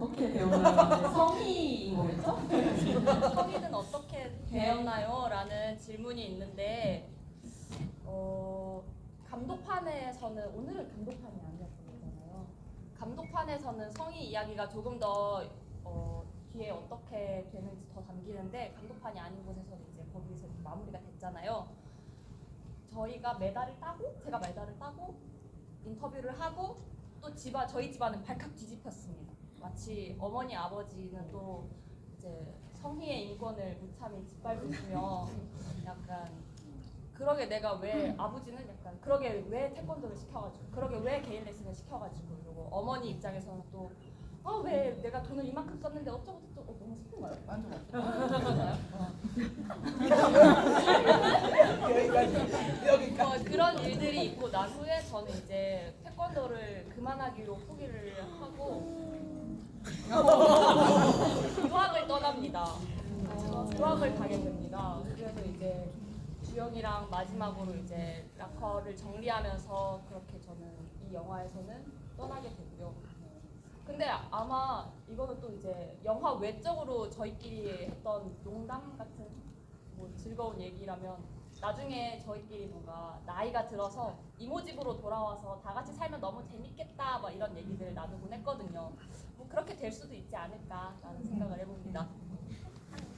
어떻게 배웠나요? 성희인 거겠죠? 성인은 어떻게 배웠나요? 라는 질문이 있는데 어, 감독판에서는 오늘은 감독판이 아니었잖아요. 감독판에서는 성희 이야기가 조금 더 어, 뒤에 어떻게 되는지 더 담기는데 감독판이 아닌 곳에서는 이제 거기서 마무리가 됐잖아요. 저희가 메달을 따고 제가 메달을 따고 인터뷰를 하고 또 집안 저희 집안은 발칵 뒤집혔습니다. 마치 어머니 아버지는 또 이제 성희의 인권을 무참히 짓밟으시며 약간 그러게 내가 왜 아버지는 약간 그러게 왜 태권도를 시켜가지고 그러게 왜 개인 레슨을 시켜가지고 그리고 어머니 입장에서는 또 아 왜 내가 돈을 이만큼 썼는데 어쩌고 저쩌고 어, 너무 슬픈가요? 완전 여기까지. 어, 그런 일들이 있고 난 후에 저는 이제 태권도를 그만하기로 포기를 하고 유학을 떠납니다. 어, 유학을 가게 됩니다. 그래서 이제 주영이랑 마지막으로 이제 락커를 정리하면서 그렇게 저는 이 영화에서는 떠나게 되고요. 근데 아마 이거는 또 이제 영화 외적으로 저희끼리 했던 농담 같은 뭐 즐거운 얘기라면 나중에 저희끼리 뭔가 나이가 들어서 이모 집으로 돌아와서 다 같이 살면 너무 재밌겠다 막 이런 얘기들 나누곤 했거든요. 뭐 그렇게 될 수도 있지 않을까라는 생각을 해봅니다.